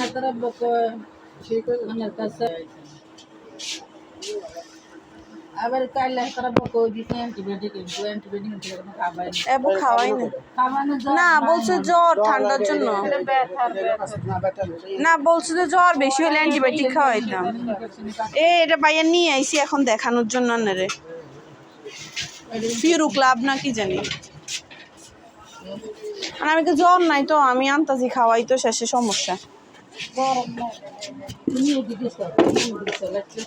হাতারা বক মনের কাছে আবার কাইলে হাতারা বক দিছে অ্যান্টিবায়োটিক অ্যান্টিবায়োটিক দিলে কোনো খাবাই না। এবু খাওয়াই না। না। বলছে জ্বর ঠান্ডার জন্য। না বলছে যে জ্বর বেশি হলে অ্যান্টিবায়োটিক খাওয়াইতাম। এ এটা বাইয়া নিয়ে আইছি এখন দেখানোর জন্য না রে ফিরু ক্লাব না কি জানি। আর আমি তো জ্বর নাই তো আমি আনতাছি খাওয়াই তো শেষে সমস্যা। তুমি দিকে সব দিকে সব লাগছে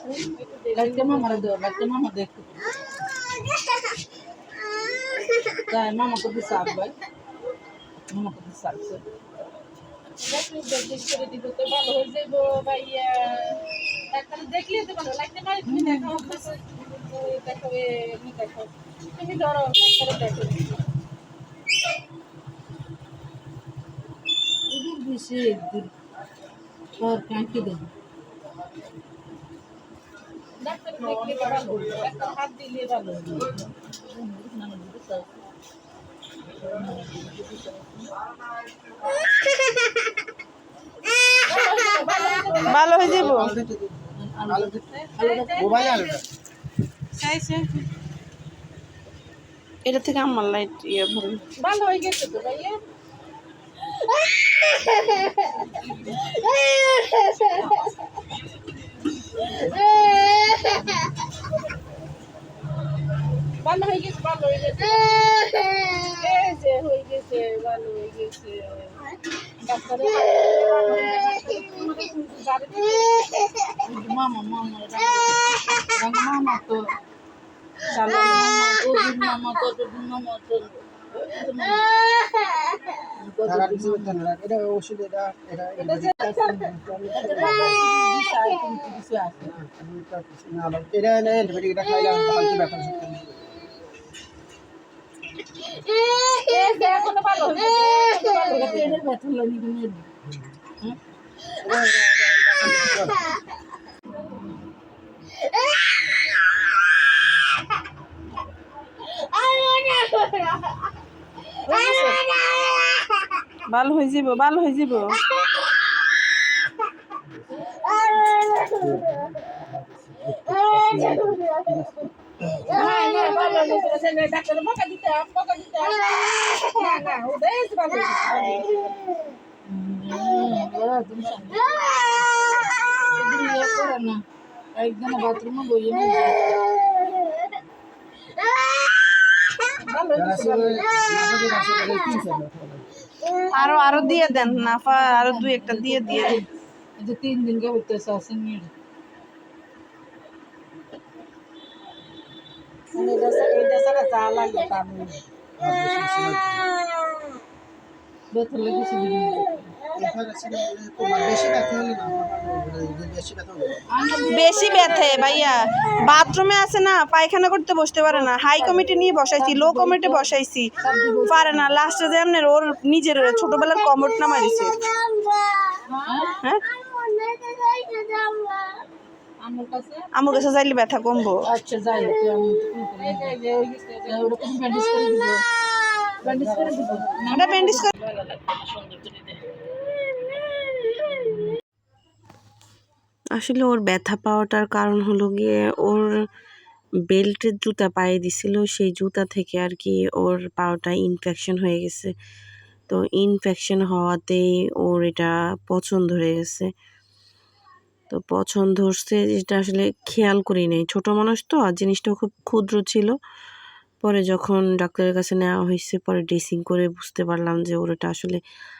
লাগছে মামারা দাও লাগছে মামা দেখো তাই মামা কত সাপ ভাই মামা কত সাপ ভালো হয়ে যাব ভাইয়া ডাক্তার দেখলে তো ভালো লাগতে পারে তুমি দেখো দেখো এমনি দেখো তুমি ধরো ডাক্তারে দেখো এদের বেশি সব ট্যাঙ্কি দেন। ভালো হয়ে যাব। এটা থেকে আমার লাইট ইয়ে ভালো ভালো হয়ে গেছে তো ভাইয়া। ভালো হয়ে গেছে ভালো হয়ে গেছে। হয়ে গেছে ভালো হয়ে গেছে। মামা মামা মামা তো মামা তো মামা তো। এটা ওষুধ এটা এটা এটা এটা না অ্যান্টিবায়োটিক এটা খাইলে ফালতু ব্যাপার এখনও ভালো হয়েছে পেটের ব্যথা লাগে ভালো হয়ে যাব ভালো হয়ে যাব। ডাক্তার বকা দিতে বকা দিতে না না ওটাই ভালো আরও আরও দিয়ে দেন নাফা আরও দুই একটা দিয়ে দিয়ে দেন। এই যে তিন দিন কে হইতেছে আসেন নি এটা এটা সারা চা লাগে তার লেগেছে বেশি ব্যথা ভাইয়া। বাথরুমে আছে না পায়খানা করতে বসতে পারে না। হাই কমিটি নিয়ে বসাইছি লো কমিটি বসাইছি। পারে না লাস্টে যে আপনার ওর নিজের ছোটবেলার কমট নামাই দিছে। হ্যাঁ? আমার কাছে? আমার যাইলে ব্যথা কমবো। আচ্ছা যাই তুই ব্যান্ডেজ করে আসলে ওর ব্যথা পাওয়াটার কারণ হলো গিয়ে ওর বেল্টের জুতা পায়ে দিছিল, সেই জুতা থেকে আর কি ওর পাওয়াটা ইনফেকশন হয়ে গেছে। তো ইনফেকশন হওয়াতেই ওর এটা পছন্দ হয়ে গেছে। তো পছন্দ হচ্ছে, যেটা আসলে খেয়াল করি নাই। ছোট মানুষ তো, আর জিনিসটা খুব ক্ষুদ্র ছিল। পরে যখন ডাক্তারের কাছে নেওয়া হয়েছে, পরে ড্রেসিং করে বুঝতে পারলাম যে ওর এটা আসলে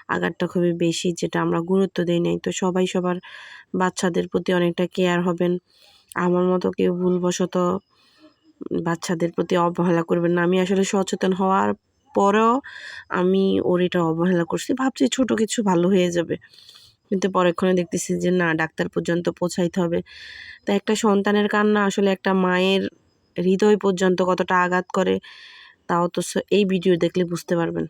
আঘাতটা খুবই বেশি, যেটা আমরা গুরুত্ব দিই নাই। তো সবাই সবার বাচ্চাদের প্রতি অনেকটা কেয়ার হবেন। আমার মতো কেউ ভুলবশত বাচ্চাদের প্রতি অবহেলা করবেন না। আমি আসলে সচেতন হওয়ার পরেও আমি ওর এটা অবহেলা করছি। ভাবছি ছোট কিছু ভালো হয়ে যাবে। কিন্তু পরেক্ষণে দেখতেছি যে না, ডাক্তার পর্যন্ত পৌঁছাইতে হবে। তো একটা সন্তানের কান্না আসলে একটা মায়ের হৃদয় পর্যন্ত কতটা আঘাত করে তাও তো এই ভিডিও দেখলে বুঝতে পারবেন।